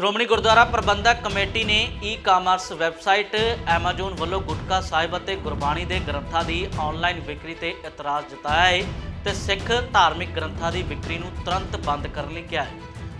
ਸ਼੍ਰੋਮਣੀ ਗੁਰਦੁਆਰਾ ਪ੍ਰਬੰਧਕ committee ਨੇ e-commerce website Amazon ਵੱਲੋਂ ਗੁਟਕਾ ਸਾਹਿਬ ਅਤੇ ਗੁਰਬਾਣੀ ਦੇ ਗ੍ਰੰਥਾਂ ਦੀ ਆਨਲਾਈਨ ਵਿਕਰੀ ਤੇ ਇਤਰਾਜ਼ ਜਤਾਇਆ ਹੈ ਤੇ ਸਿੱਖ ਧਾਰਮਿਕ ਗ੍ਰੰਥਾਂ ਦੀ ਵਿਕਰੀ ਨੂੰ ਤੁਰੰਤ ਬੰਦ ਕਰਨ ਲਈ ਕਿਹਾ ਹੈ।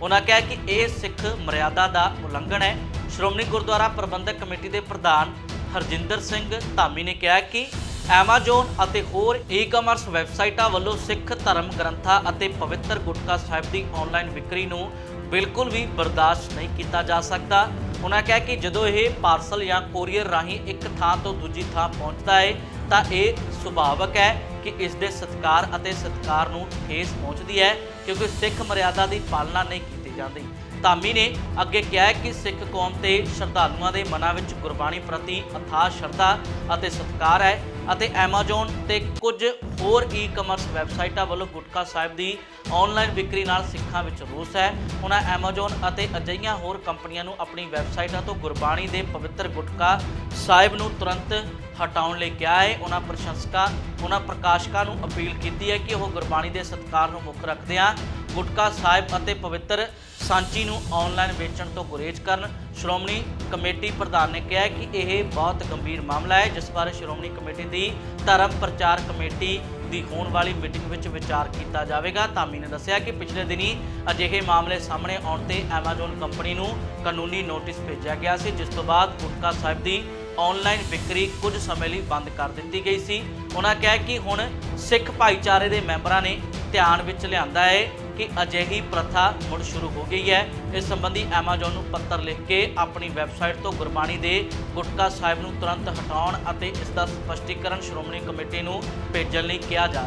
ਉਹਨਾਂ ਕਿਹਾ ਕਿ ਇਹ ਸਿੱਖ ਮਰਿਆਦਾ ਦਾ ਉਲੰਘਣ ਹੈ। ਸ਼੍ਰੋਮਣੀ ਗੁਰਦੁਆਰਾ ਪ੍ਰਬੰਧਕ ਕਮੇਟੀ ਦੇ ਪ੍ਰਧਾਨ ਹਰਜਿੰਦਰ ਸਿੰਘ ਧਾਮੀ ਨੇ ਕਿਹਾ ਕਿ Amazon ਅਤੇ ਹੋਰ ਈ-ਕਾਮਰਸ ਵੈਬਸਾਈਟਾਂ ਵੱਲੋਂ ਸਿੱਖ ਧਰਮ ਗ੍ਰੰਥਾਂ ਅਤੇ ਪਵਿੱਤਰ ਗੁਟਕਾ ਸਾਹਿਬ ਦੀ ਆਨਲਾਈਨ ਵਿਕਰੀ ਨੂੰ ਬਿਲਕੁਲ ਵੀ ਬਰਦਾਸ਼ਤ ਨਹੀਂ ਕੀਤਾ ਜਾ ਸਕਦਾ। ਉਹਨਾਂ ਕਿਹਾ ਕਿ ਜਦੋਂ ਇਹ ਪਾਰਸਲ ਜਾਂ ਕੋਰੀਅਰ ਰਾਹੀਂ ਇੱਕ ਥਾਂ ਤੋਂ ਦੂਜੀ ਥਾਂ ਪਹੁੰਚਦਾ ਹੈ ਤਾਂ ਇਹ ਸੁਭਾਵਕ ਹੈ ਕਿ ਇਸ ਦੇ ਸਤਕਾਰ ਅਤੇ ਸਤਕਾਰ ਨੂੰ ਠੇਸ ਪਹੁੰਚਦੀ ਹੈ, ਕਿਉਂਕਿ ਸਿੱਖ ਮਰਿਆਦਾ ਦੀ ਪਾਲਣਾ ਨਹੀਂ ਕੀਤੀ ਜਾਂਦੀ। ਧਾਮੀ ਨੇ ਅੱਗੇ ਕਿਹਾ ਹੈ ਕਿ ਸਿੱਖ ਕੌਮ ਤੇ ਸ਼ਰਧਾਲੂਆਂ ਦੇ ਮਨਾਂ ਵਿੱਚ ਗੁਰਬਾਣੀ ਪ੍ਰਤੀ ਅਥਾਹ ਸ਼ਰਧਾ ਅਤੇ ਸਤਿਕਾਰ ਹੈ ਅਤੇ Amazon ਤੇ ਕੁਝ ਹੋਰ ਈ-ਕਮਰਸ ਵੈਬਸਾਈਟਾਂ ਵੱਲੋਂ ਗੁਟਕਾ ਸਾਹਿਬ ਦੀ ਆਨਲਾਈਨ ਵਿਕਰੀ ਨਾਲ ਸਿੱਖਾਂ ਵਿੱਚ ਰੋਸ ਹੈ। ਉਹਨਾਂ Amazon ਅਤੇ ਅਜਿਹੀਆਂ ਹੋਰ ਕੰਪਨੀਆਂ ਨੂੰ ਆਪਣੀ ਵੈਬਸਾਈਟਾਂ ਤੋਂ ਗੁਰਬਾਣੀ ਦੇ ਪਵਿੱਤਰ ਗੁਟਕਾ ਸਾਹਿਬ ਨੂੰ ਤੁਰੰਤ ਹਟਾਉਣ ਲਈ ਕਿਹਾ ਹੈ। ਉਹਨਾਂ ਪ੍ਰਸ਼ੰਸਕਾਂ ਉਹਨਾਂ ਪ੍ਰਕਾਸ਼ਕਾਂ ਨੂੰ ਅਪੀਲ ਕੀਤੀ ਹੈ ਕਿ ਉਹ ਗੁਰਬਾਣੀ ਦੇ ਸਤਿਕਾਰ ਨੂੰ ਮੁੱਖ ਰੱਖਦਿਆਂ ਗੁਟਕਾ ਸਾਹਿਬ ਅਤੇ ਪਵਿੱਤਰ ਸਾਂਚੀ ਨੂੰ ਆਨਲਾਈਨ ਵੇਚਣ ਤੋਂ ਗੁਰੇਜ਼ ਕਰਨ, ਸ਼੍ਰੋਮਣੀ ਕਮੇਟੀ ਪ੍ਰਧਾਨ ਨੇ ਕਿਹਾ ਕਿ ਇਹ ਬਹੁਤ ਗੰਭੀਰ ਮਾਮਲਾ ਹੈ, ਜਿਸ ਬਾਰੇ ਸ਼੍ਰੋਮਣੀ ਕਮੇਟੀ ਦੀ ਧਰਮ ਪ੍ਰਚਾਰ ਕਮੇਟੀ ਦੀ ਹੋਣ ਵਾਲੀ ਮੀਟਿੰਗ ਵਿੱਚ ਵਿਚਾਰ ਕੀਤਾ ਜਾਵੇਗਾ। ਧਾਮੀ ਨੇ ਦੱਸਿਆ ਕਿ ਪਿਛਲੇ ਦਿਨੀ ਅਜਿਹੇ ਮਾਮਲੇ ਸਾਹਮਣੇ ਆਉਣ ਤੇ Amazon ਕੰਪਨੀ ਨੂੰ ਕਾਨੂੰਨੀ ਨੋਟਿਸ ਭੇਜਿਆ ਗਿਆ ਸੀ, ਜਿਸ ਤੋਂ ਬਾਅਦ ਗੁਟਕਾ ਸਾਹਿਬ ਦੀ ਆਨਲਾਈਨ ਵਿਕਰੀ ਕੁਝ ਸਮੇਂ ਲਈ ਬੰਦ ਕਰ ਦਿੱਤੀ ਗਈ ਸੀ। ਉਹਨਾਂ ਕਿਹਾ ਕਿ ਹੁਣ ਸਿੱਖ ਭਾਈਚਾਰੇ ਦੇ ਮੈਂਬਰਾਂ ਨੇ ਧਿਆਨ ਵਿੱਚ ਲਿਆਂਦਾ ਹੈ ਕਿ ਅਜਿਹੀ ਪ੍ਰਥਾ ਮੁੜ ਸ਼ੁਰੂ ਹੋ ਗਈ ਹੈ। ਇਸ ਸੰਬੰਧੀ Amazon ਨੂੰ ਪੱਤਰ ਲਿਖ ਕੇ ਆਪਣੀ ਵੈਬਸਾਈਟ ਤੋਂ ਗੁਰਬਾਣੀ ਦੇ ਗੁਟਕਾ ਸਾਹਿਬ ਨੂੰ ਤੁਰੰਤ ਹਟਾਉਣ ਅਤੇ ਇਸ ਦਾ ਸਪਸ਼ਟੀਕਰਨ ਸ਼੍ਰੋਮਣੀ ਕਮੇਟੀ ਨੂੰ ਭੇਜਣ ਲਈ ਕਿਹਾ ਜਾ